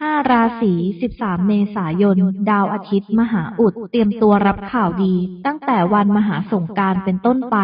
5ราศี13 เมษายน ดาวอาทิตย์ มหาอุด เตรียมตัวรับข่าวดี ตั้งแต่วันมหาสงการเป็นต้นไป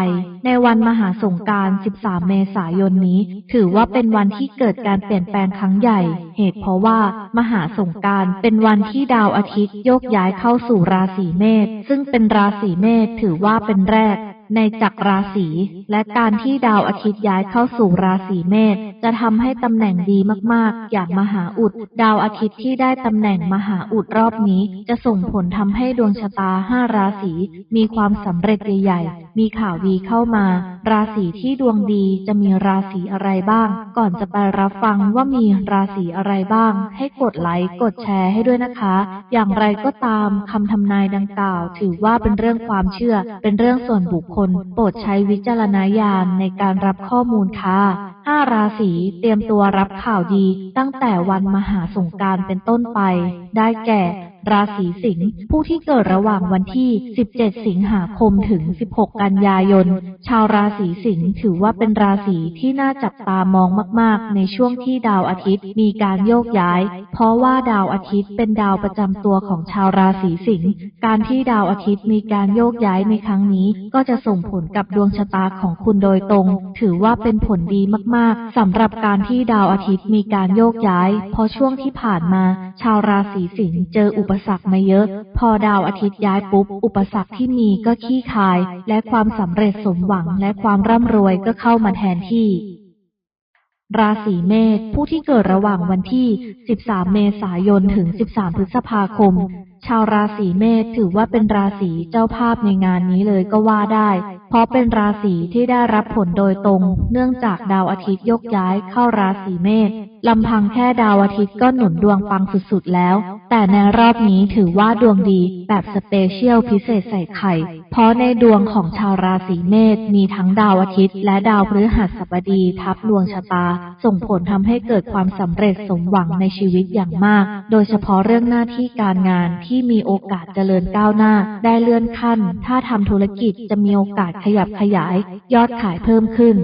ในวันมหาสงกราร 13 เมษายนนี้ ถือว่าเป็นวันที่เกิดการเปลี่ยนแปลงครั้งใหญ่ เหตุเพราะว่า มหาสงการเป็นวันที่ดาวอาทิตย์โยกย้ายเข้าสู่ราศีเมษซึ่งเป็นราศีเมษถือว่าเป็นแรก ในจักรราศี และการที่ดาวอาทิตย์ย้ายเข้าสู่ราศีเมษจะทำให้ตำแหน่งดีมากๆ อย่างมหาอุด ดาวอาทิตย์ที่ได้ตำแหน่งมหาอุดรอบนี้ จะส่งผลทำให้ดวงชะตาห้าราศีมีความสำเร็จใหญ่ๆ มีข่าวดีเข้ามา ราศีที่ดวงดีจะมีราศีอะไรบ้าง ก่อนจะไปรับฟังว่ามีราศีอะไรบ้าง ให้กดไลค์กดแชร์ให้ด้วยนะคะ อย่างไรก็ตามคำทำนายดังกล่าว ถือว่าเป็นเรื่องความเชื่อเป็นเรื่องส่วนบุคคคล โปรดใช้วิจารณญาณในการรับข้อมูลค่ะห้าราศีเตรียมตัวรับข่าวดี ตั้งแต่วันมหาสงการเป็นต้นไป ได้แก่ ราศีสิงห์ผู้ที่เกิดระหว่างวันที่ 17 สิงหาคมถึง 16 กันยายน ชาวราศีสิงห์ถือว่าเป็นราศีที่น่าจับตามองมาก ๆ ในช่วงที่ดาวอาทิตย์ มีการโยกย้าย เพราะว่าดาวอาทิตย์เป็นดาวประจำตัวของชาวราศีสิงห์การที่ดาวอาทิตย์มีการโยกย้ายในครั้งนี้ ก็จะส่งผลกับดวงชะตาของคุณโดยตรง ถือว่าเป็นผลดีมาก ๆสำหรับการที่ดาวอาทิตย์มีการโยกย้าย เพราะช่วงที่ผ่านมา ชาวราศีสิงห์เจออุปสรรคมาเยอะ พอดาวอาทิตย์ย้ายปุ๊บ อุปสรรคที่มีก็ขี้คาย และความสำเร็จสมหวังและความร่ำรวยก็เข้ามาแทนที่ราศีเมษผู้ที่เกิดระหว่างวันที่ 13 เมษายน ถึง 13 พฤษภาคม ชาวราศีเมษถือว่าเป็นราศีเจ้าภาพในงานนี้เลยก็ว่าได้ ราะเป็นราศีที่ได้รับผลโดยตรง เนื่องจากดาวอาทิตย์ยกย้ายเข้าราศีเมษลำพังแค่ดาวอาทิตย์ก็หนุนดวงปังสุดๆแล้ว แต่ในรอบนี้ถือว่าดวงดีแบบสเปเชียลพิเศษใส่ไข่ เพราะในดวงของชาวราศีเมษมีทั้งดาวอาทิตย์ และดาวพฤหัสบดีทับดวงชะตา ส่งผลทำให้เกิดความสำเร็จสมหวังในชีวิตอย่างมาก โดยเฉพาะเรื่องหน้าที่การงานที่มีโอกาสเจริญก้าวหน้า ได้เลื่อนขั้น ถ้าทำธุรกิจจะมีโอกาสขยับขยาย ยอดขายเพิ่มขึ้น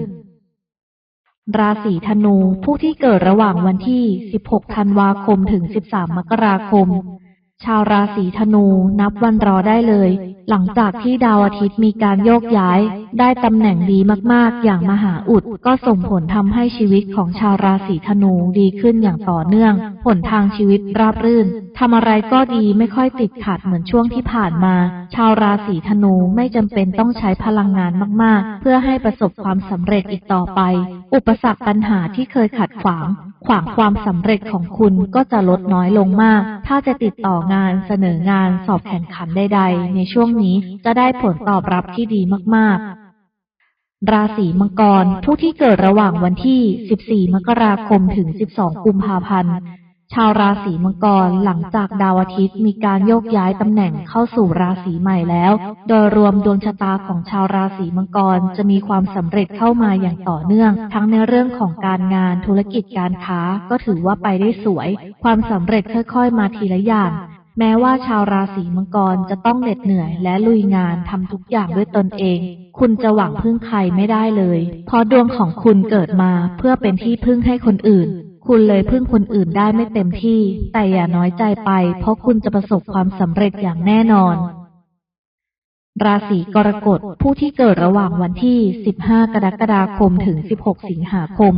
ราศีธนูผู้ที่เกิดระหว่างวันที่ 16 ธันวาคมถึง 13 มกราคม ชาวราศีธนูนับวันรอได้เลย หลังจากที่ดาวอาทิตย์มีการโยกย้าย ได้ตำแหน่งดีมากๆ อย่างมหาอุด ก็ส่งผลทำให้ชีวิตของชาวราศีธนูดีขึ้นอย่างต่อเนื่อง ผลทางชีวิตราบรื่นทำอะไรก็ดีไม่ค่อยติดขัดเหมือนช่วงที่ผ่านมา ชาวราศีธนูไม่จำเป็นต้องใช้พลังงานมากๆ เพื่อให้ประสบความสำเร็จอีกต่อไป อุปสรรคปัญหาที่เคยขัดขวาง ขวางความสำเร็จของคุณก็จะลดน้อยลงมาก ถ้าจะติดต่องานเสนองานสอบแข่งขันใดๆ ในช่วงนี้จะได้ผลตอบรับที่ดีมากๆราศีมังกร ผู้ที่เกิดระหว่างวันที่ 14 มกราคม ถึง 12 กุมภาพันธ์ ชาวราศีมังกรหลังจากดาวอาทิตย์มีการโยกย้ายตำแหน่งเข้าสู่ราศีใหม่แล้ว โดยรวมดวงชะตาของชาวราศีมังกรจะมีความสำเร็จเข้ามาอย่างต่อเนื่อง ทั้งในเรื่องของการงานธุรกิจการค้าก็ถือว่าไปได้สวย ความสำเร็จค่อยๆ มาทีละอย่างแม้ว่าชาวราศีมังกรจะต้องเหน็ดเหนื่อยและลุยงานทำทุกอย่างด้วยตนเอง คุณจะหวังพึ่งใครไม่ได้เลย เพราะดวงของคุณเกิดมาเพื่อเป็นที่พึ่งให้คนอื่น คุณเลยพึ่งคนอื่นได้ไม่เต็มที่ แต่อย่าน้อยใจไป เพราะคุณจะประสบความสำเร็จอย่างแน่นอน ราศีกรกฎผู้ที่เกิดระหว่างวันที่ 15 กรกฎาคมถึง 16 สิงหาคม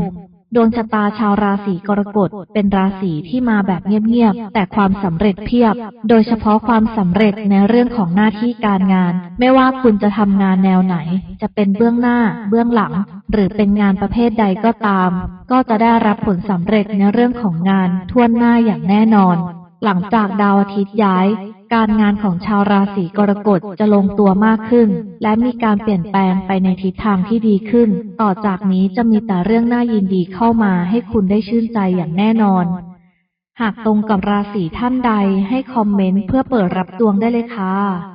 ดวงชะตาชาวราศีกรกฎเป็นราศีที่มาแบบเงียบๆ แต่ความสำเร็จเพียบ โดยเฉพาะความสำเร็จในเรื่องของหน้าที่การงาน ไม่ว่าคุณจะทำงานแนวไหน จะเป็นเบื้องหน้า เบื้องหลัง หรือเป็นงานประเภทใดก็ตาม ก็จะได้รับผลสำเร็จในเรื่องของงานทั่วหน้าอย่างแน่นอน หลังจากดาวอาทิตย์ย้าย การงานของชาวราศีกรกฎจะลงตัวมากขึ้น และมีการเปลี่ยนแปลงไปในทิศทางที่ดีขึ้น ต่อจากนี้จะมีแต่เรื่องน่ายินดีเข้ามาให้คุณได้ชื่นใจอย่างแน่นอน หากตรงกับราศีท่านใดให้คอมเมนต์เพื่อเปิดรับดวงได้เลยค่ะ